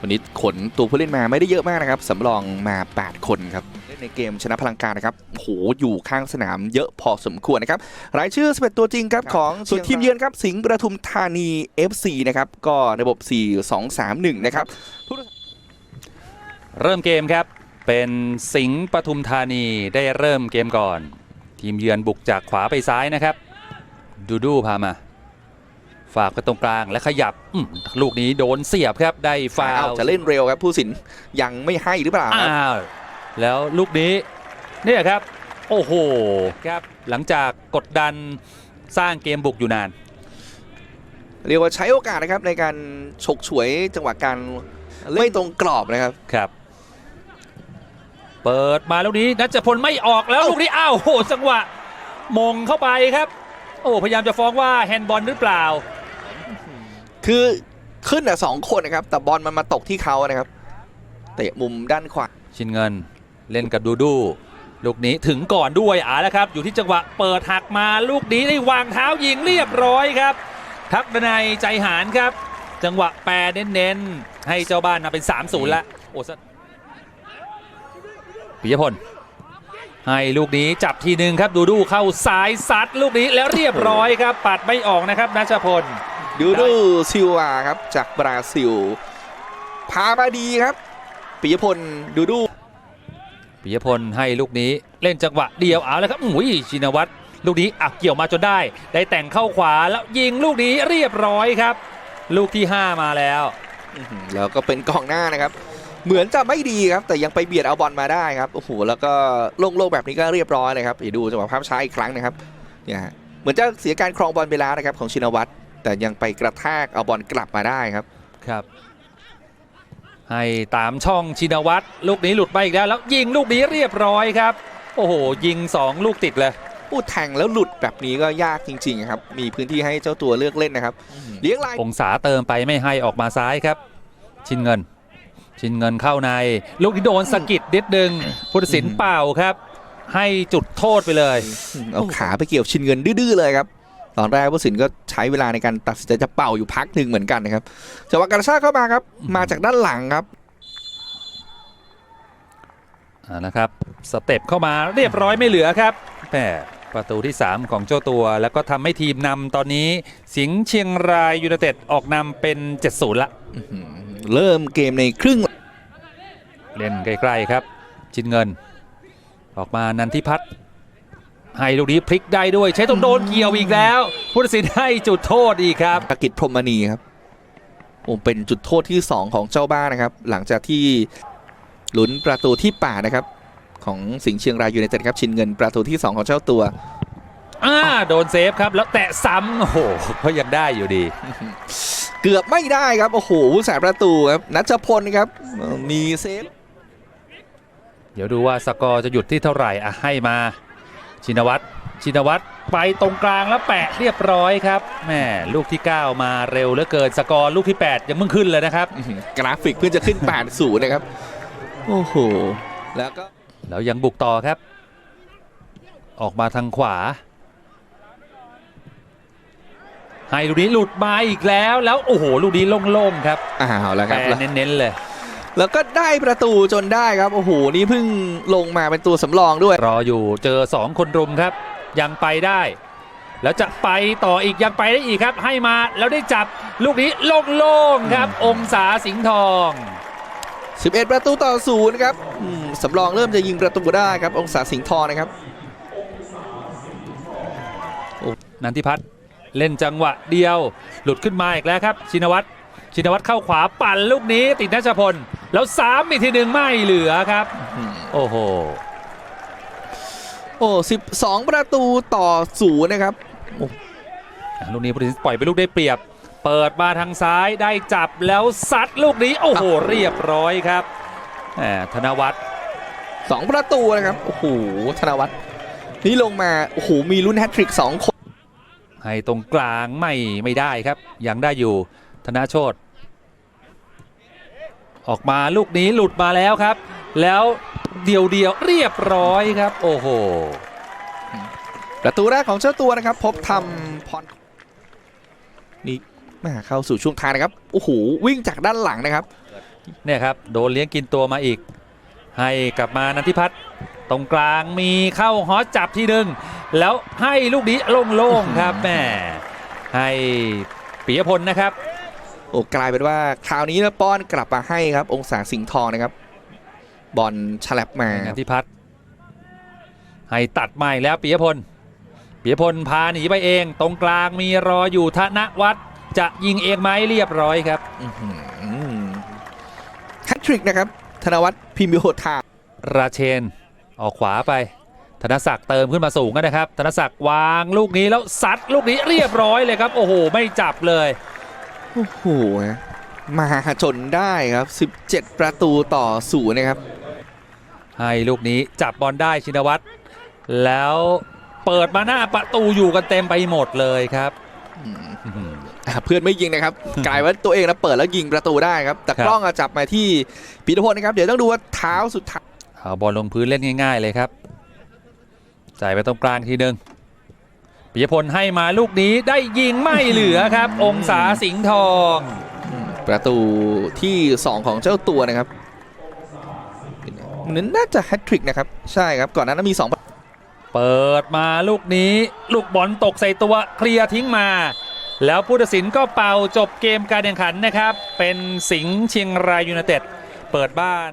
วันนี้ขนตัวผู้เล่นมาไม่ได้เยอะมากนะครับสำรองมา 8 คนครับเล่นในเกมชนะพลังการนะครับโหอยู่ข้างสนามเยอะพอสมควรนะครับรายชื่อ11ตัวจริงครับของส่วนทีมเยือนครับสิงห์ประทุมธานี FC นะครับก็ระบบ 4 2 3 1 นะครับเริ่มเกมครับเป็นสิงห์ปทุมธานีได้เริ่มเกมก่อน ทีมเยือนบุกจากขวาไปซ้ายนะครับ ดูดูพามา ฝากไปตรงกลางและขยับอืมลูกนี้โดนเสียบครับได้ฟาฟาววจะเล่นเร็วครับ ผู้สินยังไม่ให้หรือเปล่าครับอ้าวแล้วลูกนี้เนี่ยครับ โอ้โหครับหลังจากกดดันสร้างเกมบุกอยู่นาน เรียกว่าใช้โอกาสนะครับในการฉกฉวยจังหวะการไม่ตรงกรอบนะครับครับ เปิดมาลูกนี้นัชพลไม่ออกแล้วลูกนี้อ้าวโหจังหวะมงเข้าไปครับ โอ้พยายามจะฟ้องว่าแฮนด์บอลหรือเปล่า คือขึ้นอะสองคนนะครับ แต่บอลมันมาตกที่เขานะครับ เตะมุมด้านขวา ชินเงินเล่นกับดูดูลูกนี้ถึงก่อนด้วยอ่าแล้วครับ อยู่ที่จังหวะเปิดหักมาลูกนี้ได้วางเท้ายิงเรียบร้อยครับ ทักดนัยใจหารครับ จังหวะแปรเน้นๆ ให้เจ้าบ้านนำเป็น 3-0 ละโอ้สปิยพลให้ลูกนี้จับทีหนึ่งครับดูดูเข้าซ้ายซัดลูกนี้แล้วเรียบร้อยครับปัดไม่ออกนะครับนัชพล ดูดูซิลวาครับจากบราซิล พามาดีครับปิยพลดูดูปิยพลให้ลูกนี้เล่นจังหวะเดียวเอาแล้วครับอุ้ยชินวัตรลูกนี้อักเกี่ยวมาจนได้ ได้แต่งเข้าขวาแล้วยิงลูกนี้เรียบร้อยครับ ลูกที่ 5 มาแล้วอื้อหือแล้วก็เป็นกองหน้านะครับ เหมือนจะไม่ดีครับ แต่ยังไปเบียดเอาบอลมาได้ครับโอ้โหแล้วก็โล่งๆแบบนี้ก็เรียบร้อยเลยครับเดี๋ยวดูจังหวะภาพช้าอีกครั้งนะครับเนี่ยฮะเหมือนจะเสียการครองบอลไปแล้วนะครับของชินวัตร แต่ยังไปกระแทกเอาบอลกลับมาได้ครับครับ ให้ตามช่องชินวัตรลูกนี้หลุดไปอีกแล้ว แล้วยิงลูกนี้เรียบร้อยครับ โอ้โห ยิง 2 ลูกติดเลยพูดแทงแล้วหลุดแบบนี้ก็ยากจริง ๆ ครับ มีพื้นที่ให้เจ้าตัวเลือกเล่นนะครับ เลี้ยงลายองศาเติมไปไม่ให้ออกมาซ้ายครับ ชินเงิน ชินเงินเข้าใน ลูกนี้โดนสะกิดนิดนึงพุทธศิลป์เป่าครับ ให้จุดโทษไปเลย เอาขาไปเกี่ยวชินเงินดื้อๆเลยครับ ตอนแรกผู้สินก็ใช้เวลาในการตัดสินใจจะเป่าอยู่พักหนึ่งเหมือนกันนะครับจังหวะกระชากเข้ามาครับ มาจากด้านหลังครับอ่านะครับสเต็ปเข้ามาเรียบร้อยไม่เหลือครับแหมประตูที่ 3 ของเจ้าตัว แล้วก็ทำให้ทีมนำตอนนี้ สิงห์เชียงรายยูไนเต็ดออกนำเป็น 7-0 ละเริ่มเกมในครึ่ง เล่นใกล้ ๆ ครับ ชินเงิน ออกมานันทิพัฒน์ ให้ลูกนี้พลิกได้ด้วย ใช้ตรงโดนเกี่ยวอีกแล้วผู้ตัดสินให้จุดโทษอีกครับภกิจพรหมณีครับโอ้เป็นจุดโทษที่ 2 ของเจ้าบ้านนะครับ หลังจากที่ลุ้นประตูที่8นะครับ ของสิงห์เชียงรายยูไนเต็ดครับชินเงินประตูที่ 2 ของเจ้าตัวอ่าโดนเซฟครับ แล้วแตะซ้ำโอ้โหก็ยังได้อยู่ดี เกือบไม่ได้ครับ โอ้โหผู้สาประตูครับนัชพลครับเอ่อมีเซฟ เดี๋ยวดูว่าสกอร์จะหยุดที่เท่าไหร่อะให้มา ชินวัตรชินวัตรไปตรงกลางแล้วแปะเรียบร้อยครับแหม่ลูกที่ 9 มาเร็วเหลือเกินสกอร์ลูกที่ 8 ยังเพิ่งขึ้นเลยนะครับอื้อหือกราฟิกเพื่อจะขึ้น8 0นะครับ โอ้โห แล้วก็แล้วยังบุกต่อครับ ออกมาทางขวาให้ลูกนี้หลุดมาอีกแล้วแล้ว โอ้โห ลูกนี้โล่งๆครับอ้าวแล้วคแปรับรแล้วเน้นๆเลย แล้วก็ได้ประตูจนได้ครับ โอ้โห นี่เพิ่งลงมาเป็นตัวสำรองด้วย รออยู่เจอ 2 คนรุมครับ ยังไปได้ แล้วจะไปต่ออีกยังไปได้อีกครับ ให้มาแล้วได้จับลูกนี้โล่งๆครับ องศาสิงห์ทอง 11 ประตูต่อศูนย์ครับอืมสำรองเริ่มจะยิงประตูได้ครับ องศาสิงห์ทองนะครับ นันทิพัฒน์เล่นจังหวะเดียว หลุดขึ้นมาอีกแล้วครับ ชินวัตร ชินวัตรเข้าขวาปั่นลูกนี้ติดนัชพล แล้วสามอีกทีหนึ่งไม่เหลือครับอืมโอ้โห โอ้12ประตูต่อศูนย์นะครับลูกนี้ผู้ตัดสินปล่อยไปลูกได้เปรียบ เปิดมาทางซ้ายได้จับแล้วซัดลูกนี้ โอ้โห เรียบร้อยครับแหมธนวัฒน์2ประตูนะครับ โอ้โห ธนวัฒน์นี่ลงมา โอ้โห มีลุ้นแฮตทริก2คนให้ตรงกลางไม่ไม่ได้ครับ ยังได้อยู่ธนาโชต ออกมาลูกนี้หลุดมาแล้วครับ แล้วเดียวเดียวๆเรียบร้อยครับ โอ้โห ประตูแรกของเจ้าตัวนะครับ พบทำพรนี่มาเข้าสู่ช่วงท้ายนะครับ โอ้โห วิ่งจากด้านหลังนะครับ เนี่ยครับ โดนเลี้ยงกินตัวมาอีก ให้กลับมานันทิพัฒน์ตรงกลางมีเข้าฮอตจับทีหนึ่งแล้วให้ลูกนี้โล่งๆครับแหม่ให้ปิยพลนะครับ โอ้กลายเป็นว่าคราวนี้นะป้อนกลับมาให้ครับ องศาสิงห์ทองนะครับ บอลฉลับมานันทิพัฒน์ให้ตัดใหม่แล้วปิยพลปิยพลพาหนีไปเอง ตรงกลางมีรออยู่ธนวัฒน์จะยิงเองไหมเรียบร้อยครับอื้อหือแฮตทริกนะครับ ธนวัฒน์พิมพ์โยธาราเชน ออกขวาไป ธนศักดิ์เติมขึ้นมาสูงนะครับ ธนศักดิ์วางลูกนี้แล้วซัดลูกนี้เรียบร้อยเลยครับ โอ้โห ไม่จับเลย โอ้โหมาจนได้ครับ 17 ประตูต่อศูนย์นะครับ ให้ลูกนี้จับบอลได้ชินวัตรแล้วเปิดมาหน้าประตูอยู่กันเต็มไปหมดเลยครับอืมอื้อหืออะเพื่อนไม่ยิงนะครับ กลายว่าตัวเองนะเปิดแล้วยิงประตูได้ครับ แต่ครับกล้องอะจับมาที่ปีทพลนะครับ เดี๋ยวต้องดูว่าเท้าสุดท้ายเอาบอลลงพื้นเล่นง่าย ๆ เลยครับ จ่ายไปตรงกลางทีหนึ่ง ปิยพลให้มาลูกนี้ได้ยิงไม่เหลือครับ องศาสิงห์ทอง ประตูที่ 2 ของเจ้าตัวนะครับนั้นน่าจะแฮตทริกนะครับ ใช่ครับก่อนหนานั้นมี 2 เปิดมาลูกนี้ ลูกบอลตกใส่ตัวเคลียร์ทิ้งมา แล้วผู้ตัดสินก็เป่าจบเกมการแข่งขันนะครับ เป็นสิงห์เชียงรายยูไนเต็ดเปิดบ้าน